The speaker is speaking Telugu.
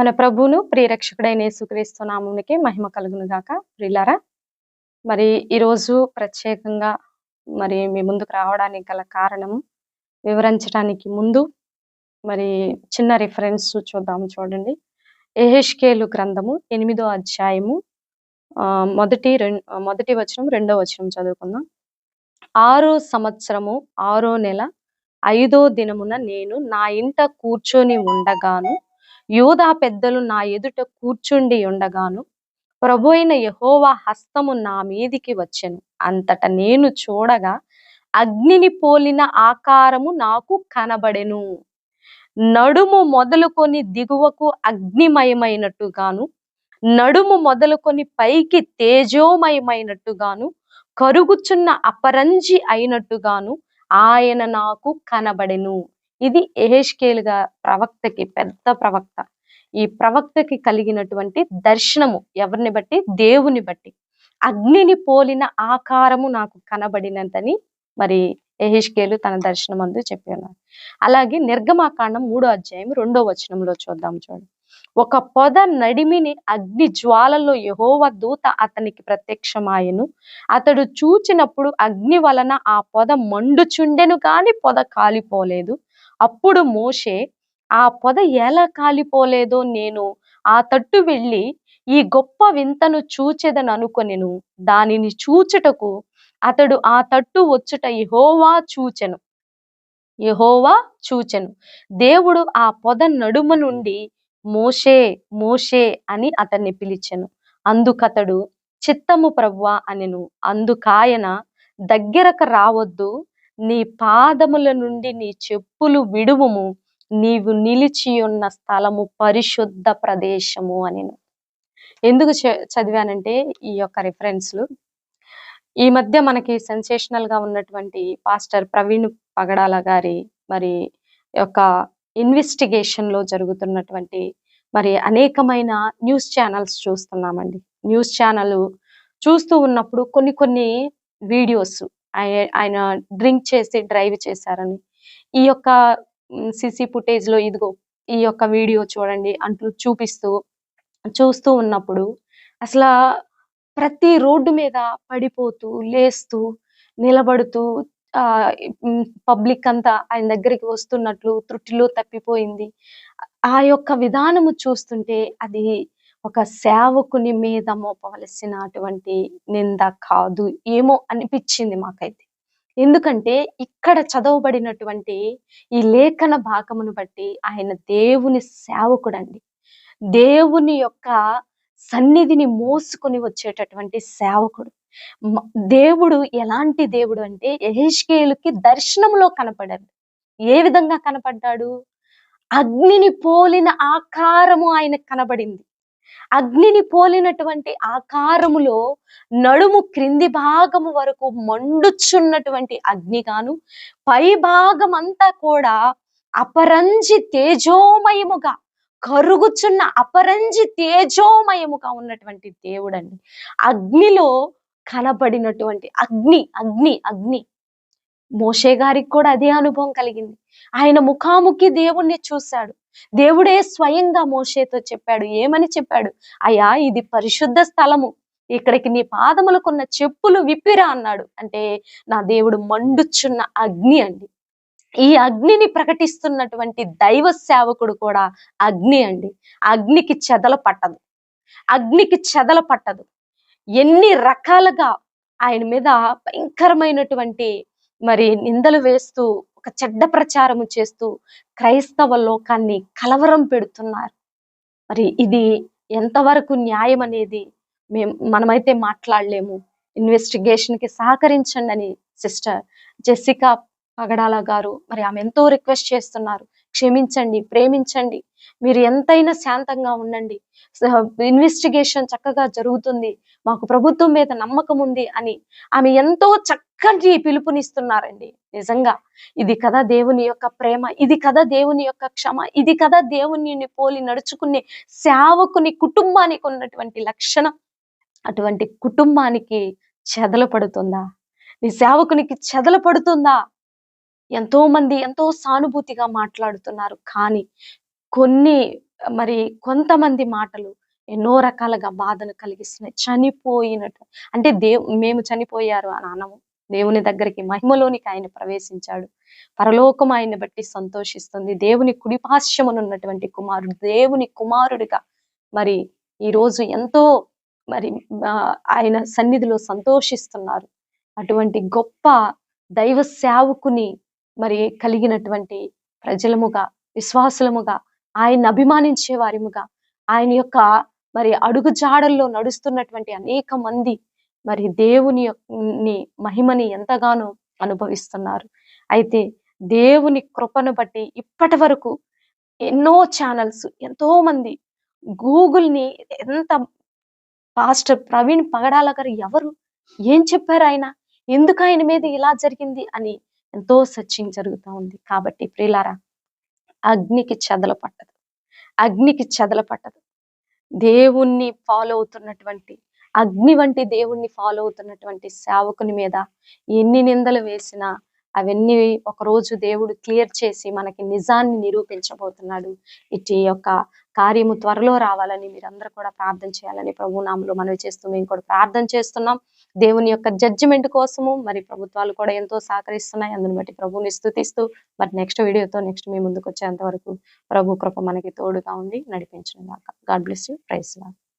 మన ప్రభువును ప్రియరక్షకుడైన యేసుక్రీస్తు నామునికి మహిమ కలుగును గాక. ప్రిలారా మరి ఈరోజు ప్రత్యేకంగా మరి మీ ముందుకు రావడానికి గల కారణము వివరించడానికి ముందు మరి చిన్న రిఫరెన్స్ చూద్దాము చూడండి. ఎహెష్కేలు గ్రంథము ఎనిమిదో అధ్యాయము మొదటి మొదటి వచనం రెండో వచనం చదువుకుందాం. ఆరో సంవత్సరము ఆరో నెల ఐదో దినమున నేను నా ఇంట కూర్చొని ఉండగాను యూదా పెద్దలు నా ఎదుట కూర్చుండి ఉండగాను ప్రభు అయిన హస్తము నా మీదికి వచ్చెను. అంతట నేను చూడగా అగ్నిని పోలిన ఆకారము నాకు కనబడెను. నడుము మొదలుకొని దిగువకు అగ్నిమయమైనట్టుగాను నడుము మొదలుకొని పైకి తేజోమయమైనట్టుగాను కరుగుచున్న అపరంజి అయినట్టుగాను ఆయన నాకు కనబడెను. ఇది ఎహెష్కేలుగా ప్రవక్తకి పెద్ద ప్రవక్త. ఈ ప్రవక్తకి కలిగినటువంటి దర్శనము ఎవరిని బట్టి? దేవుని బట్టి. అగ్నిని పోలిన ఆకారము నాకు కనబడినంతని మరి ఎహెష్కేలు తన దర్శనమందు చెప్పి ఉన్నారు. అలాగే నిర్గమాకాండం మూడో అధ్యాయం రెండో వచనంలో చూద్దాం చూడండి ఒక పొద నడిమిని అగ్ని జ్వాలలో యహోవ దూత అతనికి ప్రత్యక్షమాయను. అతడు చూచినప్పుడు అగ్ని వలన ఆ పొద మండుచుండెను కాని పొద కాలిపోలేదు. అప్పుడు మోషే ఆ పొద ఎలా కాలిపోలేదో నేను ఆ తట్టు వెళ్ళి ఈ గొప్ప వింతను చూచెదను అనుకొనెను. దానిని చూచుటకు అతడు ఆ తట్టు వచ్చుట యహోవా చూచెను. యహోవా చూచెను. దేవుడు ఆ పొద నడుమ నుండి మోషే మోషే అని అతన్ని పిలిచెను. అందుకతడు చిత్తము ప్రవ్వా అనెను. అందుకాయన దగ్గరకు రావద్దు నీ పాదముల నుండి నీ చెప్పులు విడువుము. నీవు నిలిచి ఉన్న స్థలము పరిశుద్ధ ప్రదేశము అని ఎందుకు చ- చదివానంటే ఈ యొక్క రిఫరెన్స్లు ఈ మధ్య మనకి సెన్సేషనల్గా ఉన్నటువంటి పాస్టర్ ప్రవీణ్ పగడాల గారి మరి యొక్క ఇన్వెస్టిగేషన్లో జరుగుతున్నటువంటి మరి అనేకమైన న్యూస్ ఛానల్స్ చూస్తున్నామండి. న్యూస్ ఛానల్ చూస్తూ ఉన్నప్పుడు కొన్ని కొన్ని వీడియోస్ ఆయన డ్రింక్ చేసి డ్రైవ్ చేశారని. ఈ యొక్క సిసి ఫుటేజ్లో ఇదిగో ఈ యొక్క వీడియో చూడండి అంటూ చూపిస్తూ చూస్తూ ఉన్నప్పుడు అసలు ప్రతి రోడ్డు మీద పడిపోతూ లేస్తూ నిలబడుతూ ఆ పబ్లిక్ అంతా ఆయన దగ్గరికి వస్తున్నట్లు త్రుటిలో తప్పిపోయింది. ఆ యొక్క విధానము చూస్తుంటే అది ఒక సేవకుని మీద మోపవలసినటువంటి నింద కాదు ఏమో అనిపించింది మాకైతే. ఎందుకంటే ఇక్కడ చదవబడినటువంటి ఈ లేఖన భాగమును బట్టి ఆయన దేవుని సేవకుడండి. దేవుని యొక్క సన్నిధిని మోసుకొని వచ్చేటటువంటి సేవకుడు. దేవుడు ఎలాంటి దేవుడు అంటే ఎహెష్కేలుకి దర్శనంలో కనపడాడు. ఏ విధంగా కనపడ్డాడు? అగ్నిని పోలిన ఆకారము ఆయనకు కనబడింది. అగ్నిని పోలినటువంటి ఆకారములో నడుము క్రింది భాగము వరకు మండుచున్నటువంటి అగ్నిగాను పై భాగం అంతా కూడా అపరంజి తేజోమయముగా కరుగుచున్న అపరంజి తేజోమయముగా ఉన్నటువంటి దేవుడండి. అగ్నిలో కనబడినటువంటి అగ్ని అగ్ని అగ్ని. మోషే గారికి కూడా అదే అనుభవం కలిగింది. ఆయన ముఖాముఖి దేవుణ్ణి చూశాడు. దేవుడే స్వయంగా మోషేతో చెప్పాడు. ఏమని చెప్పాడు? అయ్యా ఇది పరిశుద్ధ స్థలము. ఇక్కడికి నీ పాదములకున్న చెప్పులు విప్పిరా అన్నాడు. అంటే నా దేవుడు మండుచున్న అగ్ని అండి. ఈ అగ్నిని ప్రకటిస్తున్నటువంటి దైవ సేవకుడు కూడా అగ్ని అండి. అగ్నికి చెదల పట్టదు. అగ్నికి చెదల పట్టదు. ఎన్ని రకాలుగా ఆయన మీద భయంకరమైనటువంటి మరి నిందలు వేస్తూ ఒక చెడ్డ ప్రచారము చేస్తూ క్రైస్తవ లోకాన్ని కలవరం పెడుతున్నారు. మరి ఇది ఎంతవరకు న్యాయం అనేది మేము మనమైతే మాట్లాడలేము. ఇన్వెస్టిగేషన్కి సహకరించండి అని సిస్టర్ జెసికా పగడాల గారు మరి ఆమె ఎంతో రిక్వెస్ట్ చేస్తున్నారు. క్షమించండి ప్రేమించండి. మీరు ఎంతైనా శాంతంగా ఉండండి. ఇన్వెస్టిగేషన్ చక్కగా జరుగుతుంది. మాకు ప్రభుత్వం మీద నమ్మకం ఉంది అని. ఆమె ఎంతో చక్కటి పిలుపునిస్తున్నారండి. నిజంగా. ఇది కదా దేవుని యొక్క ప్రేమ. ఇది కదా దేవుని యొక్క క్షమ. ఇది కదా దేవుని పోలి నడుచుకునే సేవకుని కుటుంబానికి ఉన్నటువంటి లక్షణం. అటువంటి కుటుంబానికి చెదల పడుతుందా? నీ సేవకునికి చెదల పడుతుందా? ఎంతో మంది ఎంతో సానుభూతిగా మాట్లాడుతున్నారు. కానీ కొన్ని మరి కొంతమంది మాటలు ఎన్నో రకాలుగా బాధను కలిగిస్తున్నాయి. చనిపోయినట్టు. అంటే దేవు మేము చనిపోయారు అని అనము. దేవుని దగ్గరికి మహిమలోనికి ఆయన ప్రవేశించాడు. పరలోకం ఆయన్ని బట్టి సంతోషిస్తుంది. దేవుని కుడిపాశ్యమునున్నటువంటి కుమారుడు దేవుని కుమారుడిగా మరి ఈ రోజు ఎంతో మరి ఆయన సన్నిధిలో సంతోషిస్తున్నారు. అటువంటి గొప్ప దైవ సేవకుని మరి కలిగినటువంటి ప్రజలముగా విశ్వాసులముగా ఆయన అభిమానించే వారిముగా ఆయన యొక్క మరి అడుగు జాడల్లో నడుస్తున్నటువంటి అనేక మంది మరి దేవుని ని మహిమని ఎంతగానో అనుభవిస్తున్నారు. అయితే దేవుని కృపను బట్టి ఇప్పటి వరకు ఎన్నో ఛానల్స్ ఎంతో మంది గూగుల్ని ఎంత పాస్టర్ ప్రవీణ్ పగడాల గారు ఎవరు? ఏం చెప్పారు ఆయన? ఎందుకు ఆయన మీద ఇలా జరిగింది అని ఎంతో సర్చింగ్ జరుగుతూ ఉంది. కాబట్టి ప్రియులారా అగ్నికి చెదల పట్టదు. అగ్నికి చెదల పట్టదు. దేవుణ్ణి ఫాలో అవుతున్నటువంటి అగ్ని వంటి దేవుణ్ణి ఫాలో అవుతున్నటువంటి సేవకుని మీద ఎన్ని నిందలు వేసినా అవన్నీ ఒకరోజు దేవుడు క్లియర్ చేసి మనకి నిజాన్ని నిరూపించబోతున్నాడు. ఇటు యొక్క కార్యము త్వరలో రావాలని మీరందరూ కూడా ప్రార్థన చేయాలని ప్రభునామంలో మనవి చేస్తూ మేము కూడా ప్రార్థన చేస్తున్నాం. దేవుని యొక్క జడ్జిమెంట్ కోసము మరి ప్రభుత్వాలు కూడా ఎంతో సహకరిస్తున్నాయి. అందుని బట్టి ప్రభుని స్థుతిస్తూ మరి నెక్స్ట్ వీడియోతో నెక్స్ట్ మీ ముందుకు వచ్చేంత వరకు ప్రభు కృప మనకి తోడుగా ఉండి నడిపించిన దాకా గాడ్ బ్లెస్ యూ ప్రైస్ లాగా